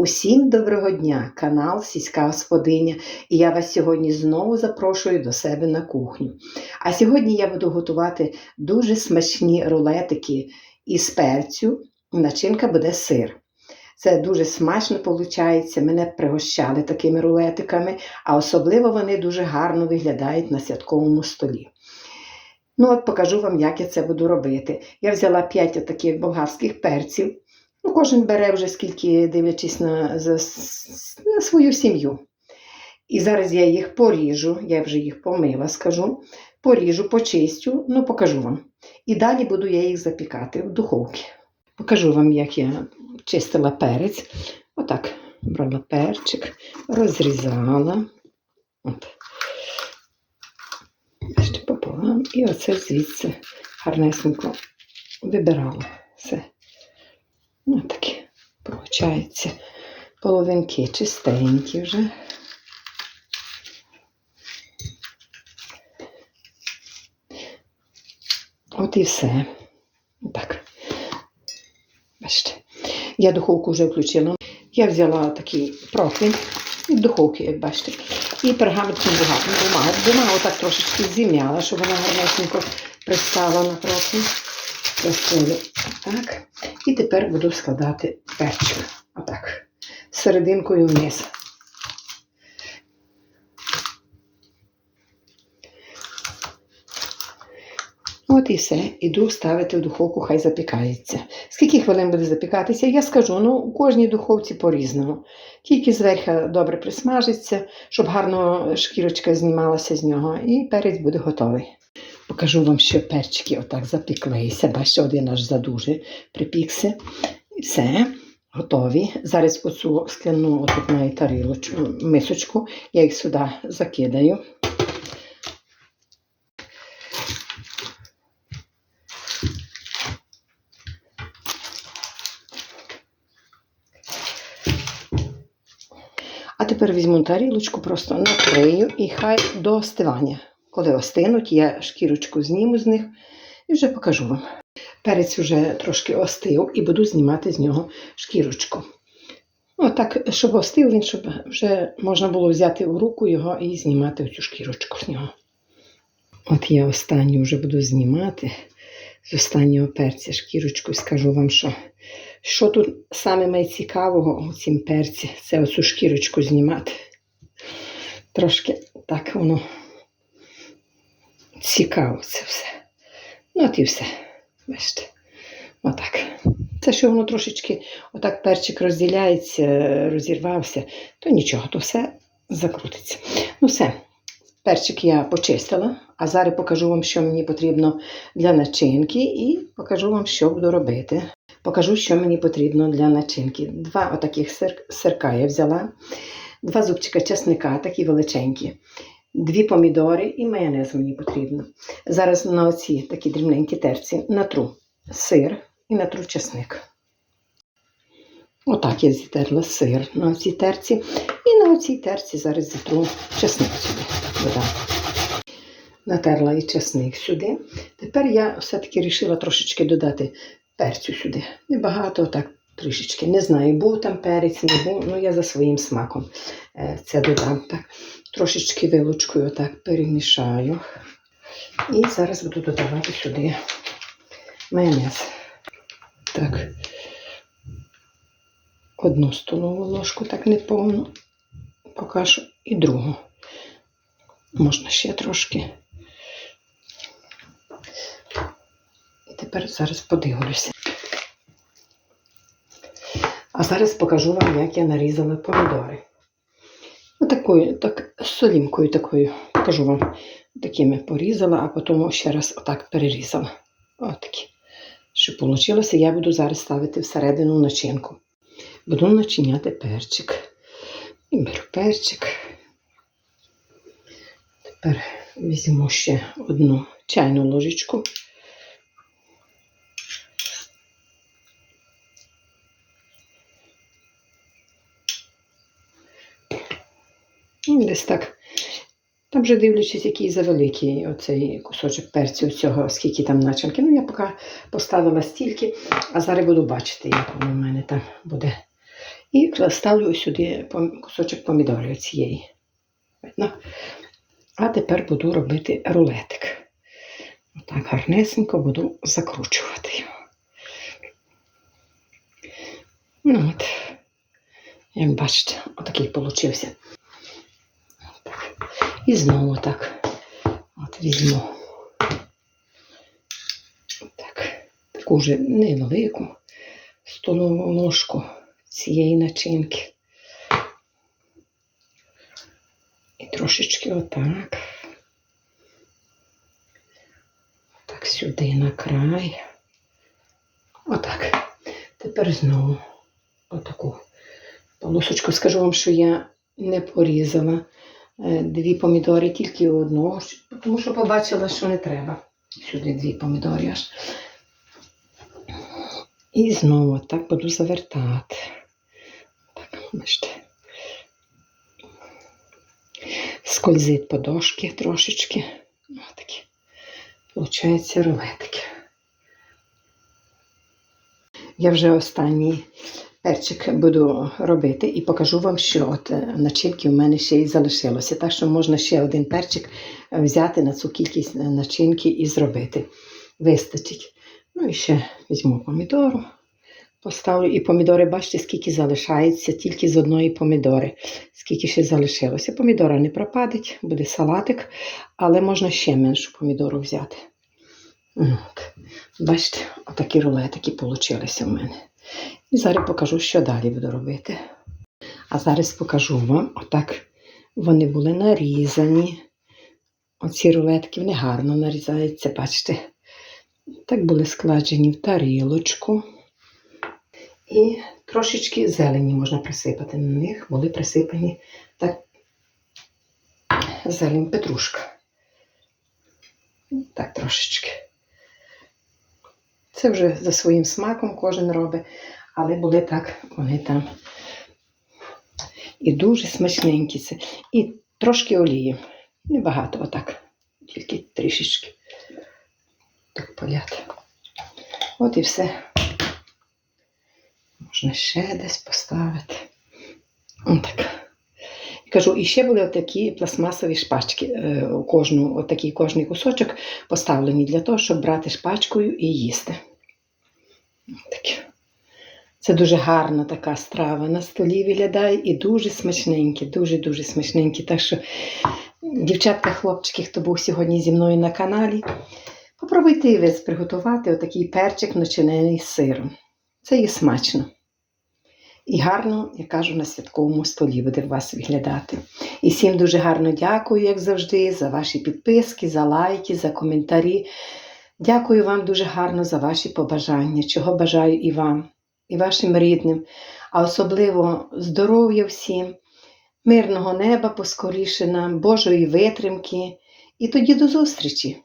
Усім доброго дня, канал Сільська Господиня, і я вас сьогодні знову запрошую до себе на кухню. А сьогодні я буду готувати дуже смачні рулетики із перцю. Начинка буде сир. Це дуже смачно виходить. Мене пригощали такими рулетиками, а особливо вони дуже гарно виглядають на святковому столі. Ну, от покажу вам, як я це буду робити. Я взяла 5 таких болгарських перців. Ну, кожен бере вже скільки, дивлячись на, за, на свою сім'ю. І зараз я їх поріжу, я вже їх помила, скажу. Поріжу, почистю, ну покажу вам. І далі буду я їх запікати в духовці. Покажу вам, як я чистила перець. Отак брала перчик, розрізала. От. Ще пополам. І оце звідси гарнесенько вибирала все. Ну, такі, виходить, половинки чистенькі вже. От і все. Так. Бачите. Я духовку вже включила. Я взяла такий профіль від духовки, як бачите. І пергаментну бумагу. Бумагу, отак трошечки зім'яла, щоб вона гарнесенько пристала на профіль. Розкрию так. І тепер буду складати перчик. Отак. Серединкою вниз. От і все. Іду ставити в духовку, хай запікається. Скільки хвилин буде запікатися, я скажу, ну у кожній духовці по-різному. Тільки зверху добре присмажиться, щоб гарно шкірочка знімалася з нього, і перець буде готовий. Покажу вам, що перчики отак запіклися. Бачите, один аж задуже припікся. І все, готові. Зараз оцю скляну отут маю тарілочку, мисочку, я їх сюди закидаю. А тепер візьму тарілочку, просто накрию і хай до остивання. Коли остинуть, я шкірочку зніму з них і вже покажу вам. Перець вже трошки остив і буду знімати з нього шкірочку. Ну, щоб остив він, щоб вже можна було взяти в руку його і знімати цю шкірочку з нього. От я останню вже буду знімати з останнього перця шкірочку і скажу вам, що, що тут саме найцікавого у цім перці, це оцю шкірочку знімати. Трошки так воно цікаво це все. Ну, от і все. Бачите. Отак. Це що воно трошечки, отак перчик розділяється, розірвався, то нічого, то все закрутиться. Ну все, перчик я почистила, а зараз покажу вам, що мені потрібно для начинки, і покажу вам, що буду робити. Покажу, що мені потрібно для начинки. Два отаких сир, сирка я взяла, два зубчика чесника, такі величенькі, дві помідори і майонез мені потрібно. Зараз на оці такі дрібненькі терці натру сир і натру чесник. Отак я зітерла сир на цій терці. І на оцій терці зараз зітру чесник сюди. додам. Натерла і чесник сюди. Тепер я все-таки вирішила трошечки додати перцю сюди. Небагато, так трішечки. Не знаю, був там перець, не був, ну я за своїм смаком е, це додам. Так. Трошечки вилочкою так перемішаю. І зараз буду додавати сюди майонез. Так. Одну столову ложку, так неповну, поки що, і другу. Можна ще трошки. І тепер зараз подивлюся. А зараз покажу вам, як я нарізала помідори. Отакою, так, солімкою такою. Покажу вам. Такими порізала, а потім ще раз отак перерізала. Отакі. Що вийшло, я буду зараз ставити всередину начинку. Буду начиняти перчик. І беру перчик. Тепер візьму ще одну чайну ложечку. Десь так. Там вже дивлячись, який завеликий оцей кусочок перцю цього, скільки там начинки. Ну, я поки поставила стільки, а зараз буду бачити, як воно в мене там буде І ставлю сюди кусочок помідорів цієї. Видно? А тепер буду робити рулетик. Отак гарнесенько буду закручувати його. Ну от, як бачите, отакий получився. І знову так. От візьму. Так, таку вже невелику столову ложку цієї начинки. І трошечки отак. Так, сюди на край. Отак. Тепер знову отаку полосочку. Скажу вам, що я не порізала дві помідори, тільки одного, тому що побачила, що не треба. Сюди дві помідори аж. І знову так буду завертати. Так, бачите. Скользить по дошки трошечки. Получається рулетики. Я вже останній перчик буду робити і покажу вам, що от е, начинки в мене ще й залишилося. Так що можна ще один перчик е, взяти на цю кількість е, начинки і зробити. Вистачить. Ну і ще візьму помідору, поставлю. І помідори, бачите, скільки залишається, тільки з одної помідори. Скільки ще залишилося. Помідора не пропадить, буде салатик, але можна ще меншу помідору взяти. От. Бачите, отакі рулетики получилися в мене. І зараз покажу, що далі буду робити. А зараз покажу вам, отак вони були нарізані. Оці рулетки вони гарно нарізаються, бачите. Так були складені в тарілочку. І трошечки зелені можна присипати. На них були присипані так зелень петрушка. Так трошечки. Це вже за своїм смаком кожен робить, але були так, вони там і дуже смачненькі це. І трошки олії. Небагато, отак, тільки трішечки. Так поляти. От і все. Можна ще десь поставити. Отак. І кажу, і ще були такі пластмасові шпачки. е, У кожну, отакий кожний кусочок поставлені для того, щоб брати шпачкою і їсти. Таке. Це дуже гарна така страва на столі виглядає і дуже смачненькі, дуже-дуже смачненькі. Так що, дівчатка, хлопчики, хто був сьогодні зі мною на каналі, попробуйте ви приготувати отакий перчик начинений сиром. Це є смачно. І гарно, я кажу, на святковому столі буде у вас виглядати. І всім дуже гарно дякую, як завжди, за ваші підписки, за лайки, за коментарі. Дякую вам дуже гарно за ваші побажання, чого бажаю і вам, і вашим рідним, а особливо здоров'я всім, мирного неба поскоріше нам, Божої витримки. І тоді до зустрічі!